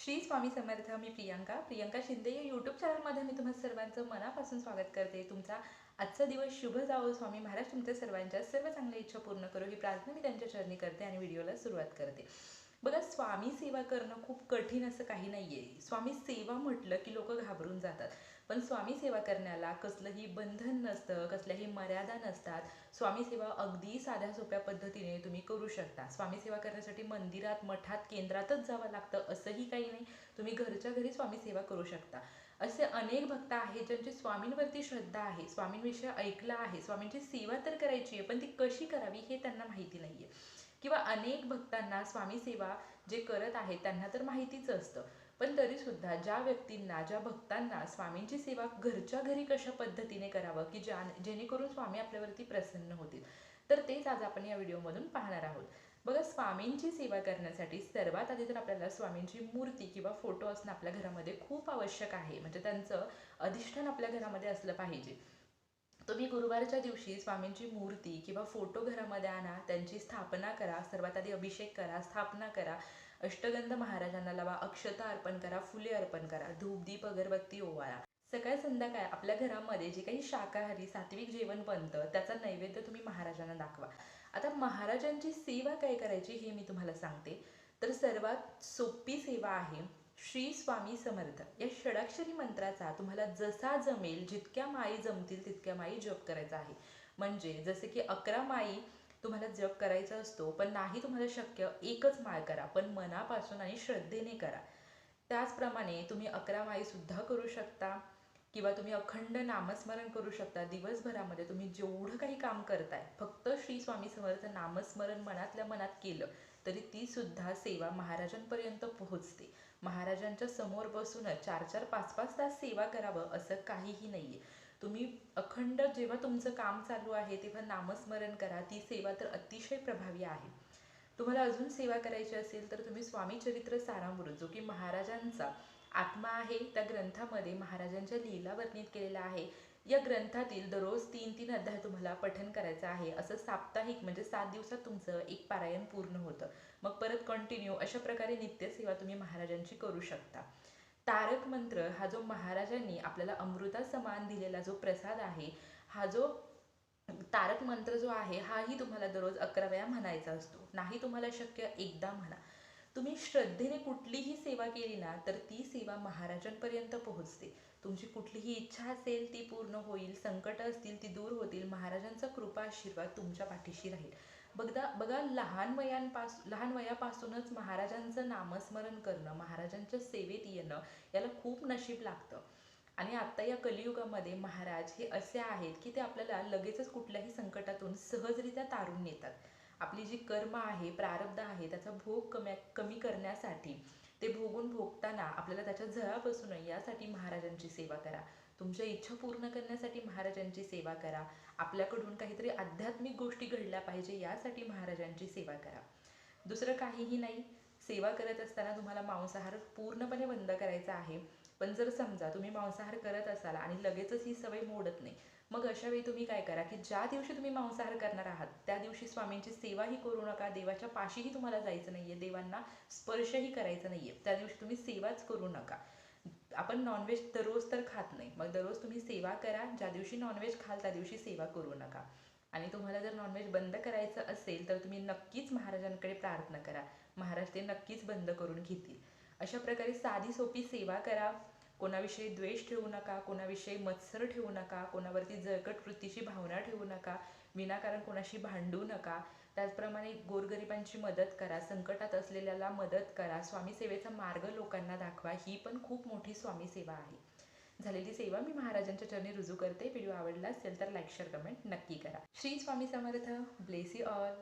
श्री स्वामी समर्थ मी प्रियांका. प्रियांका शिंदे या यूट्यूब चॅनलमध्ये मी तुम्हा सर्वांचं मनापासून स्वागत करते. तुमचा आजचा दिवस शुभ जावो. स्वामी महाराज तुमच्या सर्वांच्या सर्व चांगल्या इच्छा पूर्ण करो. ही प्रार्थना मी त्यांच्या चरणी करते आणि व्हिडिओला सुरुवात करते. बघा स्वामी सेवा करणं खूप कठीण असं काही नाही आहे स्वामी सेवा म्हटलं की लोक घाबरून जातात. पण स्वामी सेवा करण्याला कसलंही बंधन नसतं कसल्याही मर्यादा नसतात. स्वामी सेवा अगदी साध्या सोप्या पद्धतीने तुम्ही करू शकता. स्वामी सेवा करण्यासाठी मंदिरात मठात केंद्रातच जावं लागतं असंही काही नाही. तुम्ही घरच्या घरी स्वामी सेवा करू शकता. असे अनेक भक्त आहेत ज्यांची स्वामींवरती श्रद्धा आहे स्वामींविषयी ऐकलं आहे स्वामींची सेवा तर करायची आहे पण ती कशी करावी हे त्यांना माहिती नाही आहे किंवा अनेक भक्तांना स्वामी सेवा जे करत आहेत त्यांना तर माहितीच असतं. पण तरी सुद्धा ज्या व्यक्तींना ज्या भक्तांना स्वामींची सेवा घरच्या घरी कशा पद्धतीने करावं की ज्या जेणेकरून स्वामी आपल्यावरती प्रसन्न होतील तर तेच आज आपण या व्हिडिओमधून पाहणार आहोत. बघा स्वामींची सेवा करण्यासाठी सर्वात आधी तर आपल्याला स्वामींची मूर्ती किंवा फोटो असणं आपल्या घरामध्ये खूप आवश्यक आहे. म्हणजे त्यांचं अधिष्ठान आपल्या घरामध्ये असलं पाहिजे. गुरुवारच्या दिवशी स्वामींची मूर्ती किंवा फोटो घरामध्ये आणा त्यांची स्थापना करा सर्वात आधी अभिषेक करा स्थापना करा अष्टगंध महाराजांना लावा अक्षता अर्पण करा फुले अर्पण करा धूप दीप अगरबत्ती ओवाळा. सकाळ संध्याकाळ आपल्या घरामध्ये जे काही शाकाहारी सात्विक जेवण बनतं त्याचा नैवेद्य तुम्ही महाराजांना दाखवा. आता महाराजांची सेवा काय करायची हे मी तुम्हाला सांगते. तर सर्वात सोपी सेवा आहे श्री स्वामी समर्थ. या षडाक्षरी मंत्राचा तुम्हाला जसा जमेल जितक्या माळी जमतील तितक्या माळी जप करायचा आहे. म्हणजे जसे की अकरा माळी तुम्हाला जप करायचा असतो पण नाही तुम्हाला शक्य एकच माळ करा पण मनापासून आणि श्रद्धेने करा. त्याचप्रमाणे तुम्ही अकरा माईसुद्धा करू शकता. किंवा तुम्ही अखंड नामस्मरण करू शकता. दिवसभरामध्ये तुम्ही जेवढं काही काम करताय फक्त श्री स्वामी समर्थ नामस्मरण मनातल्या मनात केलं तरी ती सुद्धा सेवा महाराजांपर्यंत पोहोचते. महाराजांच्या समोर बसूनच चार चार पाच पाच तास सेवा करावं असं काहीही नाहीये. तुम्ही अखंड जेव्हा तुमचं काम चालू आहे तेव्हा नामस्मरण करा. ती सेवा तर अतिशय प्रभावी आहे. तुम्हाला अजून सेवा करायची असेल तर तुम्ही स्वामी चरित्र सारामृत जो की महाराजांचा आत्मा आहे. त्या ग्रंथामध्ये महाराजांच्या लीला वर्णित केलेल्या आहे. या ग्रंथातील दररोज तीन तीन अध्याय तुम्हाला पठन करायचं आहे. असं साप्ताहिक म्हणजे सात दिवसात तुमचं एक पारायण पूर्ण होतं. मग परत कंटिन्यू अशा प्रकारे नित्यसेवा तुम्ही महाराजांची करू शकता. तारक मंत्र हा जो महाराजांनी आपल्याला अमृता समान दिलेला जो प्रसाद आहे हा जो तारक मंत्र जो आहे हाही तुम्हाला दररोज अकरा वेळा म्हणायचा असतो. नाही तुम्हाला शक्य एकदा म्हणा. तुम्ही श्रद्धेने कुठलीही सेवा केली ना तर ती सेवा महाराजांपर्यंत पोहोचते. तुमची कुठलीही इच्छा असेल ती पूर्ण होईल संकट असतील ती दूर होतील महाराजांचा कृपा आशीर्वाद तुमच्या पाठीशी राहील. बघदा बघा लहान वयांपास लहान वयापासूनच महाराजांचं नामस्मरण करणं महाराजांच्या सेवेत येणं याला खूप नशीब लागतं. आणि आता या कलियुगामध्ये महाराज हे असे आहेत की ते आपल्याला लगेचच कुठल्याही संकटातून सहजरित्या तारून नेतात. आपली जी कर्म आहे प्रारब्ध आहे त्याचा भोग कमी कमी करण्यासाठी ते भोगून भोगताना आपल्याला त्याच्या झळा बसू नये यासाठी महाराजांची सेवा करा. तुमच्या इच्छा पूर्ण करण्यासाठी महाराजांची सेवा करा. आपल्याकडून काहीतरी आध्यात्मिक गोष्टी घडल्या पाहिजे यासाठी महाराजांची सेवा करा. दुसरं काहीही नाही. सेवा करत असताना तुम्हाला मांसाहार पूर्णपणे बंद करायचा आहे. पण जर समजा तुम्ही मांसाहार करत असाल आणि लगेचच ही सवय मोडत नाही मग अशा वेळी तुम्ही काय करा की ज्या दिवशी तुम्ही मांसाहार करणार आहात त्या दिवशी स्वामींची सेवाही करू नका देवाच्या पाशीही तुम्हाला जायचं नाहीये देवांना स्पर्शही करायचं नाहीये त्या दिवशी तुम्ही सेवाच करू नका. आपण नॉनव्हेज दररोज तर खात नाही मग दररोज तुम्ही सेवा करा ज्या दिवशी नॉनव्हेज खाल त्या दिवशी सेवा करू नका. आणि तुम्हाला जर नॉनव्हेज बंद करायचं असेल तर तुम्ही नक्कीच महाराजांकडे प्रार्थना करा महाराज ते नक्कीच बंद करून घेतील. अशा प्रकारे साधी सोपी सेवा करा. कोणाविषयी द्वेष ठेवू नका कोणाविषयी मत्सर ठेवू नका कोणावरती जळकट वृत्तीची भावना ठेवू नका विनाकारण कोणाशी भांडू नका. त्याचप्रमाणे गोरगरिबांची मदत करा संकटात असलेल्याला मदत करा. स्वामी सेवेचा मार्ग लोकांना दाखवा ही पण खूप मोठी स्वामी सेवा आहे. झालेली सेवा मी महाराजांच्या चरणी रुजू करते. व्हिडिओ आवडला असेल तर लाईक शेअर कमेंट नक्की करा. Shri Swami Samarth. Bless you all